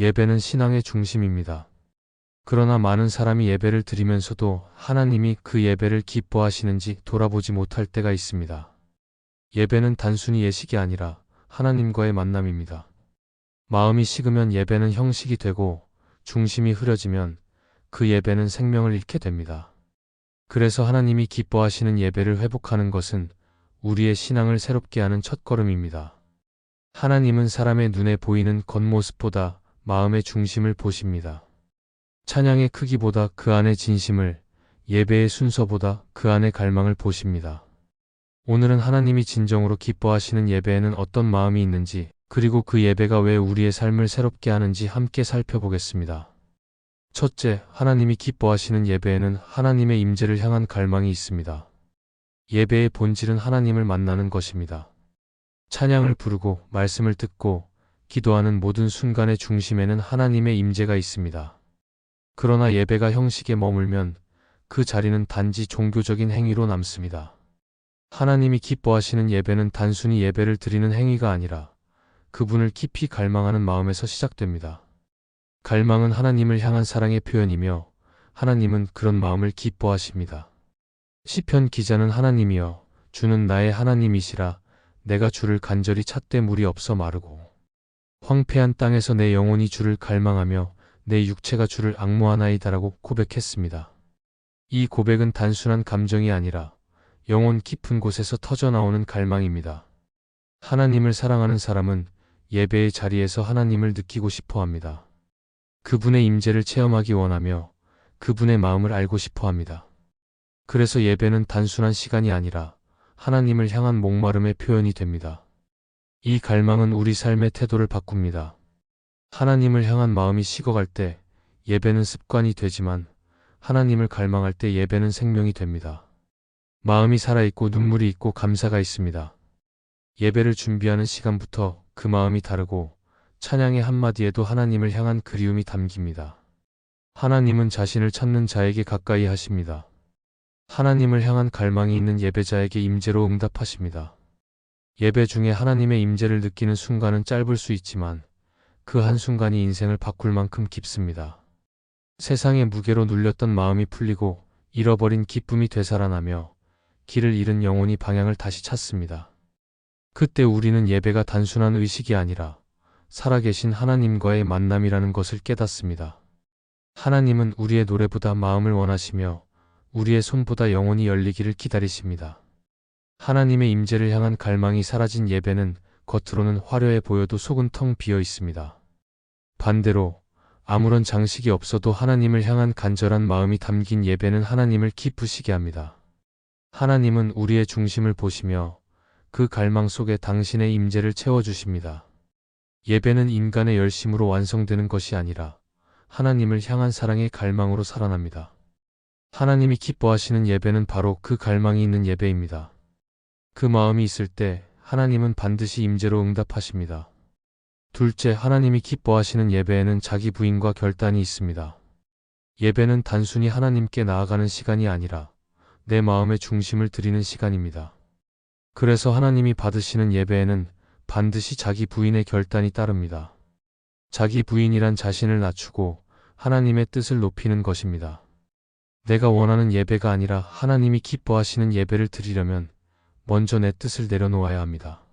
예배는 신앙의 중심입니다. 그러나 많은 사람이 예배를 드리면서도 하나님이 그 예배를 기뻐하시는지 돌아보지 못할 때가 있습니다. 예배는 단순히 예식이 아니라 하나님과의 만남입니다. 마음이 식으면 예배는 형식이 되고 중심이 흐려지면 그 예배는 생명을 잃게 됩니다. 그래서 하나님이 기뻐하시는 예배를 회복하는 것은 우리의 신앙을 새롭게 하는 첫걸음입니다. 하나님은 사람의 눈에 보이는 겉모습보다 마음의 중심을 보십니다. 찬양의 크기보다 그 안의 진심을, 예배의 순서보다 그 안의 갈망을 보십니다. 오늘은 하나님이 진정으로 기뻐하시는 예배에는 어떤 마음이 있는지, 그리고 그 예배가 왜 우리의 삶을 새롭게 하는지 함께 살펴보겠습니다. 첫째, 하나님이 기뻐하시는 예배에는 하나님의 임재를 향한 갈망이 있습니다. 예배의 본질은 하나님을 만나는 것입니다. 찬양을 부르고 말씀을 듣고 기도하는 모든 순간의 중심에는 하나님의 임재가 있습니다. 그러나 예배가 형식에 머물면 그 자리는 단지 종교적인 행위로 남습니다. 하나님이 기뻐하시는 예배는 단순히 예배를 드리는 행위가 아니라 그분을 깊이 갈망하는 마음에서 시작됩니다. 갈망은 하나님을 향한 사랑의 표현이며 하나님은 그런 마음을 기뻐하십니다. 시편 기자는 하나님이여 주는 나의 하나님이시라 내가 주를 간절히 찾되 물이 없어 마르고 황폐한 땅에서 내 영혼이 주를 갈망하며 내 육체가 주를 악모하나이다라고 고백했습니다. 이 고백은 단순한 감정이 아니라 영혼 깊은 곳에서 터져나오는 갈망입니다. 하나님을 사랑하는 사람은 예배의 자리에서 하나님을 느끼고 싶어 합니다. 그분의 임재를 체험하기 원하며 그분의 마음을 알고 싶어 합니다. 그래서 예배는 단순한 시간이 아니라 하나님을 향한 목마름의 표현이 됩니다. 이 갈망은 우리 삶의 태도를 바꿉니다. 하나님을 향한 마음이 식어갈 때 예배는 습관이 되지만 하나님을 갈망할 때 예배는 생명이 됩니다. 마음이 살아있고 눈물이 있고 감사가 있습니다. 예배를 준비하는 시간부터 그 마음이 다르고 찬양의 한마디에도 하나님을 향한 그리움이 담깁니다. 하나님은 자신을 찾는 자에게 가까이 하십니다. 하나님을 향한 갈망이 있는 예배자에게 임재로 응답하십니다. 예배 중에 하나님의 임재를 느끼는 순간은 짧을 수 있지만 그 한순간이 인생을 바꿀 만큼 깊습니다. 세상의 무게로 눌렸던 마음이 풀리고 잃어버린 기쁨이 되살아나며 길을 잃은 영혼이 방향을 다시 찾습니다. 그때 우리는 예배가 단순한 의식이 아니라 살아계신 하나님과의 만남이라는 것을 깨닫습니다. 하나님은 우리의 노래보다 마음을 원하시며 우리의 손보다 영혼이 열리기를 기다리십니다. 하나님의 임재를 향한 갈망이 사라진 예배는 겉으로는 화려해 보여도 속은 텅 비어 있습니다. 반대로 아무런 장식이 없어도 하나님을 향한 간절한 마음이 담긴 예배는 하나님을 기쁘시게 합니다. 하나님은 우리의 중심을 보시며 그 갈망 속에 당신의 임재를 채워주십니다. 예배는 인간의 열심으로 완성되는 것이 아니라 하나님을 향한 사랑의 갈망으로 살아납니다. 하나님이 기뻐하시는 예배는 바로 그 갈망이 있는 예배입니다. 그 마음이 있을 때 하나님은 반드시 임재로 응답하십니다. 둘째, 하나님이 기뻐하시는 예배에는 자기 부인과 결단이 있습니다. 예배는 단순히 하나님께 나아가는 시간이 아니라 내 마음의 중심을 드리는 시간입니다. 그래서 하나님이 받으시는 예배에는 반드시 자기 부인의 결단이 따릅니다. 자기 부인이란 자신을 낮추고 하나님의 뜻을 높이는 것입니다. 내가 원하는 예배가 아니라 하나님이 기뻐하시는 예배를 드리려면 먼저 내 뜻을 내려놓아야 합니다.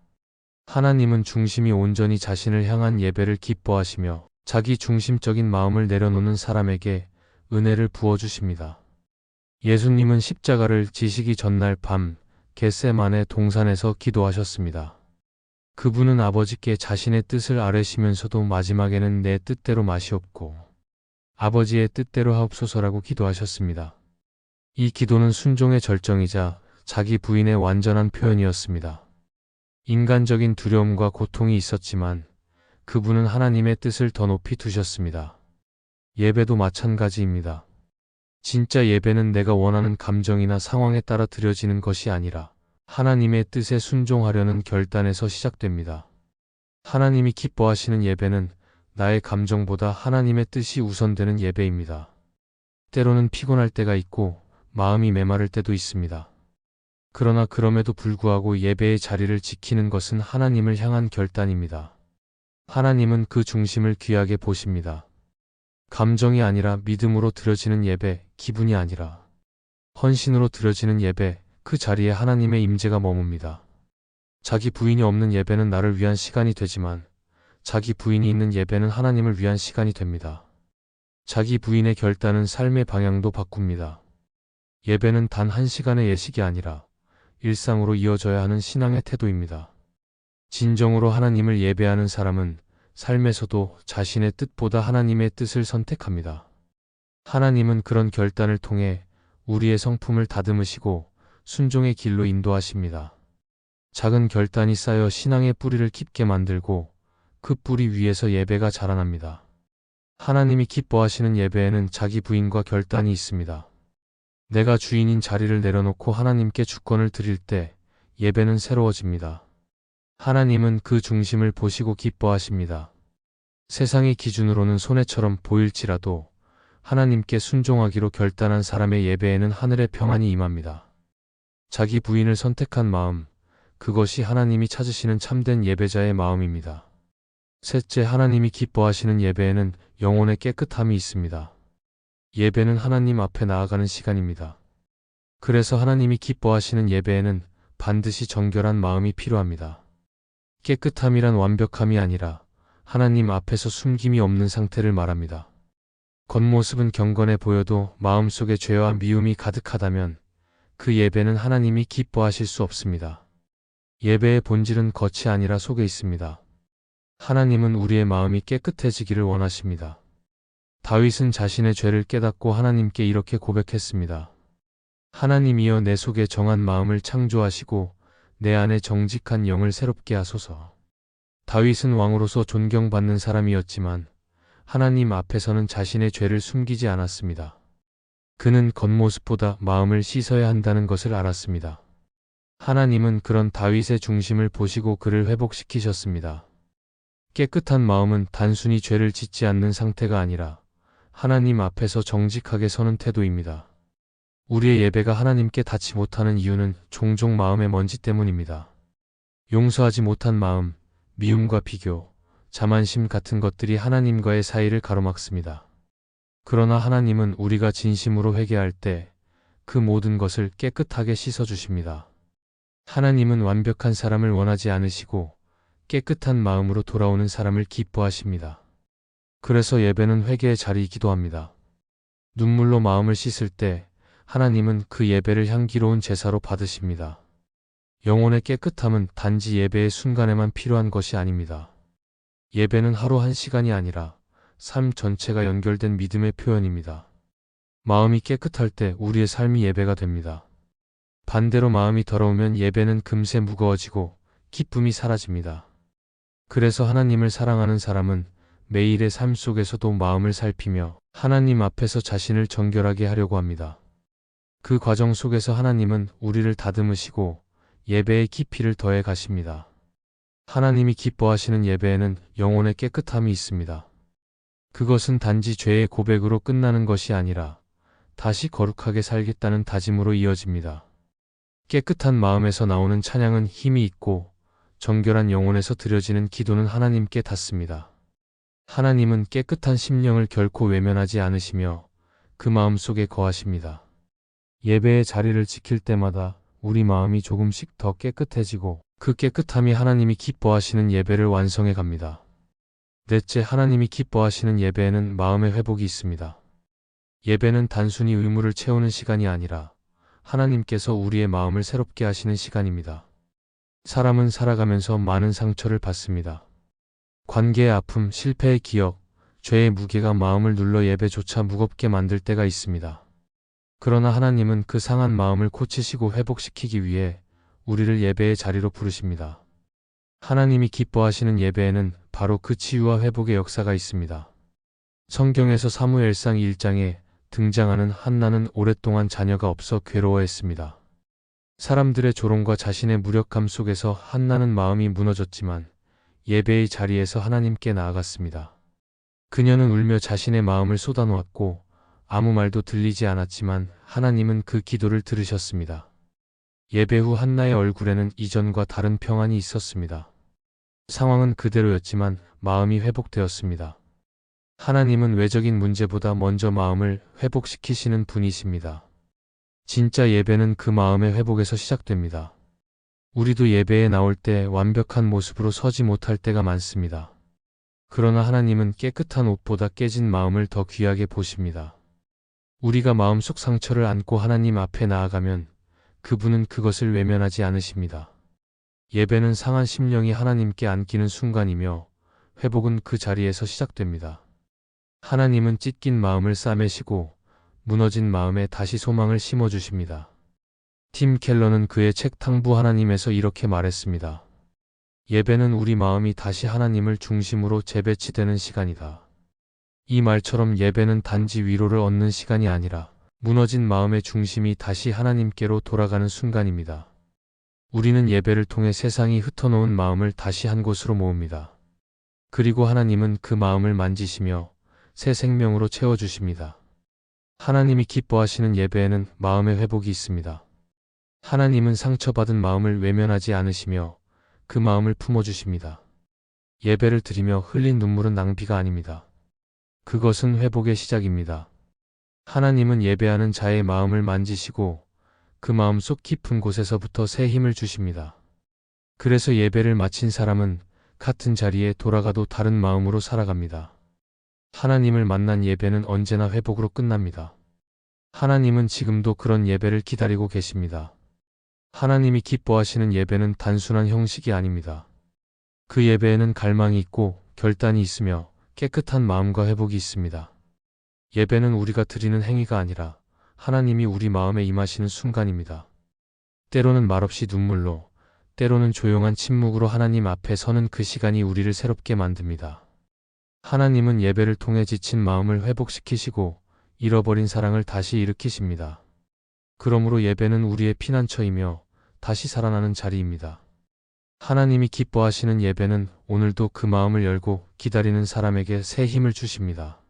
하나님은 중심이 온전히 자신을 향한 예배를 기뻐하시며 자기 중심적인 마음을 내려놓는 사람에게 은혜를 부어주십니다. 예수님은 십자가를 지시기 전날 밤 겟세만의 동산에서 기도하셨습니다. 그분은 아버지께 자신의 뜻을 아뢰시면서도 마지막에는 내 뜻대로 마시옵고 아버지의 뜻대로 하옵소서라고 기도하셨습니다. 이 기도는 순종의 절정이자 자기 부인의 완전한 표현이었습니다. 인간적인 두려움과 고통이 있었지만 그분은 하나님의 뜻을 더 높이 두셨습니다. 예배도 마찬가지입니다. 진짜 예배는 내가 원하는 감정이나 상황에 따라 드려지는 것이 아니라 하나님의 뜻에 순종하려는 결단에서 시작됩니다. 하나님이 기뻐하시는 예배는 나의 감정보다 하나님의 뜻이 우선되는 예배입니다. 때로는 피곤할 때가 있고 마음이 메마를 때도 있습니다. 그러나 그럼에도 불구하고 예배의 자리를 지키는 것은 하나님을 향한 결단입니다. 하나님은 그 중심을 귀하게 보십니다. 감정이 아니라 믿음으로 드려지는 예배, 기분이 아니라 헌신으로 드려지는 예배, 그 자리에 하나님의 임재가 머뭅니다. 자기 부인이 없는 예배는 나를 위한 시간이 되지만 자기 부인이 있는 예배는 하나님을 위한 시간이 됩니다. 자기 부인의 결단은 삶의 방향도 바꿉니다. 예배는 단 한 시간의 예식이 아니라 일상으로 이어져야 하는 신앙의 태도입니다. 진정으로 하나님을 예배하는 사람은 삶에서도 자신의 뜻보다 하나님의 뜻을 선택합니다. 하나님은 그런 결단을 통해 우리의 성품을 다듬으시고 순종의 길로 인도하십니다. 작은 결단이 쌓여 신앙의 뿌리를 깊게 만들고 그 뿌리 위에서 예배가 자라납니다. 하나님이 기뻐하시는 예배에는 자기 부인과 결단이 있습니다. 내가 주인인 자리를 내려놓고 하나님께 주권을 드릴 때 예배는 새로워집니다. 하나님은 그 중심을 보시고 기뻐하십니다. 세상의 기준으로는 손해처럼 보일지라도 하나님께 순종하기로 결단한 사람의 예배에는 하늘의 평안이 임합니다. 자기 부인을 선택한 마음, 그것이 하나님이 찾으시는 참된 예배자의 마음입니다. 셋째, 하나님이 기뻐하시는 예배에는 영혼의 깨끗함이 있습니다. 예배는 하나님 앞에 나아가는 시간입니다. 그래서 하나님이 기뻐하시는 예배에는 반드시 정결한 마음이 필요합니다. 깨끗함이란 완벽함이 아니라 하나님 앞에서 숨김이 없는 상태를 말합니다. 겉모습은 경건해 보여도 마음속에 죄와 미움이 가득하다면 그 예배는 하나님이 기뻐하실 수 없습니다. 예배의 본질은 겉이 아니라 속에 있습니다. 하나님은 우리의 마음이 깨끗해지기를 원하십니다. 다윗은 자신의 죄를 깨닫고 하나님께 이렇게 고백했습니다. 하나님이여 내 속에 정한 마음을 창조하시고 내 안에 정직한 영을 새롭게 하소서. 다윗은 왕으로서 존경받는 사람이었지만 하나님 앞에서는 자신의 죄를 숨기지 않았습니다. 그는 겉모습보다 마음을 씻어야 한다는 것을 알았습니다. 하나님은 그런 다윗의 중심을 보시고 그를 회복시키셨습니다. 깨끗한 마음은 단순히 죄를 짓지 않는 상태가 아니라 하나님 앞에서 정직하게 서는 태도입니다. 우리의 예배가 하나님께 닿지 못하는 이유는 종종 마음의 먼지 때문입니다. 용서하지 못한 마음, 미움과 비교, 자만심 같은 것들이 하나님과의 사이를 가로막습니다. 그러나 하나님은 우리가 진심으로 회개할 때 그 모든 것을 깨끗하게 씻어주십니다. 하나님은 완벽한 사람을 원하지 않으시고 깨끗한 마음으로 돌아오는 사람을 기뻐하십니다. 그래서 예배는 회개의 자리이기도 합니다. 눈물로 마음을 씻을 때 하나님은 그 예배를 향기로운 제사로 받으십니다. 영혼의 깨끗함은 단지 예배의 순간에만 필요한 것이 아닙니다. 예배는 하루 한 시간이 아니라 삶 전체가 연결된 믿음의 표현입니다. 마음이 깨끗할 때 우리의 삶이 예배가 됩니다. 반대로 마음이 더러우면 예배는 금세 무거워지고 기쁨이 사라집니다. 그래서 하나님을 사랑하는 사람은 매일의 삶 속에서도 마음을 살피며 하나님 앞에서 자신을 정결하게 하려고 합니다. 그 과정 속에서 하나님은 우리를 다듬으시고 예배의 깊이를 더해 가십니다. 하나님이 기뻐하시는 예배에는 영혼의 깨끗함이 있습니다. 그것은 단지 죄의 고백으로 끝나는 것이 아니라 다시 거룩하게 살겠다는 다짐으로 이어집니다. 깨끗한 마음에서 나오는 찬양은 힘이 있고 정결한 영혼에서 드려지는 기도는 하나님께 닿습니다. 하나님은 깨끗한 심령을 결코 외면하지 않으시며 그 마음 속에 거하십니다. 예배의 자리를 지킬 때마다 우리 마음이 조금씩 더 깨끗해지고 그 깨끗함이 하나님이 기뻐하시는 예배를 완성해 갑니다. 넷째, 하나님이 기뻐하시는 예배에는 마음의 회복이 있습니다. 예배는 단순히 의무를 채우는 시간이 아니라 하나님께서 우리의 마음을 새롭게 하시는 시간입니다. 사람은 살아가면서 많은 상처를 받습니다. 관계의 아픔, 실패의 기억, 죄의 무게가 마음을 눌러 예배조차 무겁게 만들 때가 있습니다. 그러나 하나님은 그 상한 마음을 고치시고 회복시키기 위해 우리를 예배의 자리로 부르십니다. 하나님이 기뻐하시는 예배에는 바로 그 치유와 회복의 역사가 있습니다. 성경에서 사무엘상 1장에 등장하는 한나는 오랫동안 자녀가 없어 괴로워했습니다. 사람들의 조롱과 자신의 무력함 속에서 한나는 마음이 무너졌지만 예배의 자리에서 하나님께 나아갔습니다. 그녀는 울며 자신의 마음을 쏟아놓았고 아무 말도 들리지 않았지만 하나님은 그 기도를 들으셨습니다. 예배 후 한나의 얼굴에는 이전과 다른 평안이 있었습니다. 상황은 그대로였지만 마음이 회복되었습니다. 하나님은 외적인 문제보다 먼저 마음을 회복시키시는 분이십니다. 진짜 예배는 그 마음의 회복에서 시작됩니다. 우리도 예배에 나올 때 완벽한 모습으로 서지 못할 때가 많습니다. 그러나 하나님은 깨끗한 옷보다 깨진 마음을 더 귀하게 보십니다. 우리가 마음속 상처를 안고 하나님 앞에 나아가면 그분은 그것을 외면하지 않으십니다. 예배는 상한 심령이 하나님께 안기는 순간이며 회복은 그 자리에서 시작됩니다. 하나님은 찢긴 마음을 싸매시고 무너진 마음에 다시 소망을 심어주십니다. 팀 켈러는 그의 책 탕부 하나님에서 이렇게 말했습니다. 예배는 우리 마음이 다시 하나님을 중심으로 재배치되는 시간이다. 이 말처럼 예배는 단지 위로를 얻는 시간이 아니라 무너진 마음의 중심이 다시 하나님께로 돌아가는 순간입니다. 우리는 예배를 통해 세상이 흩어놓은 마음을 다시 한 곳으로 모읍니다. 그리고 하나님은 그 마음을 만지시며 새 생명으로 채워주십니다. 하나님이 기뻐하시는 예배에는 마음의 회복이 있습니다. 하나님은 상처받은 마음을 외면하지 않으시며 그 마음을 품어주십니다. 예배를 드리며 흘린 눈물은 낭비가 아닙니다. 그것은 회복의 시작입니다. 하나님은 예배하는 자의 마음을 만지시고 그 마음 속 깊은 곳에서부터 새 힘을 주십니다. 그래서 예배를 마친 사람은 같은 자리에 돌아가도 다른 마음으로 살아갑니다. 하나님을 만난 예배는 언제나 회복으로 끝납니다. 하나님은 지금도 그런 예배를 기다리고 계십니다. 하나님이 기뻐하시는 예배는 단순한 형식이 아닙니다. 그 예배에는 갈망이 있고 결단이 있으며 깨끗한 마음과 회복이 있습니다. 예배는 우리가 드리는 행위가 아니라 하나님이 우리 마음에 임하시는 순간입니다. 때로는 말없이 눈물로, 때로는 조용한 침묵으로 하나님 앞에 서는 그 시간이 우리를 새롭게 만듭니다. 하나님은 예배를 통해 지친 마음을 회복시키시고 잃어버린 사랑을 다시 일으키십니다. 그러므로 예배는 우리의 피난처이며 다시 살아나는 자리입니다. 하나님이 기뻐하시는 예배는 오늘도 그 마음을 열고 기다리는 사람에게 새 힘을 주십니다.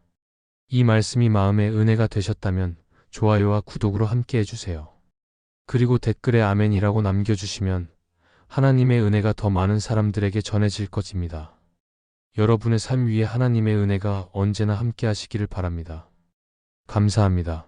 이 말씀이 마음의 은혜가 되셨다면 좋아요와 구독으로 함께 해주세요. 그리고 댓글에 아멘이라고 남겨주시면 하나님의 은혜가 더 많은 사람들에게 전해질 것입니다. 여러분의 삶 위에 하나님의 은혜가 언제나 함께 하시기를 바랍니다. 감사합니다.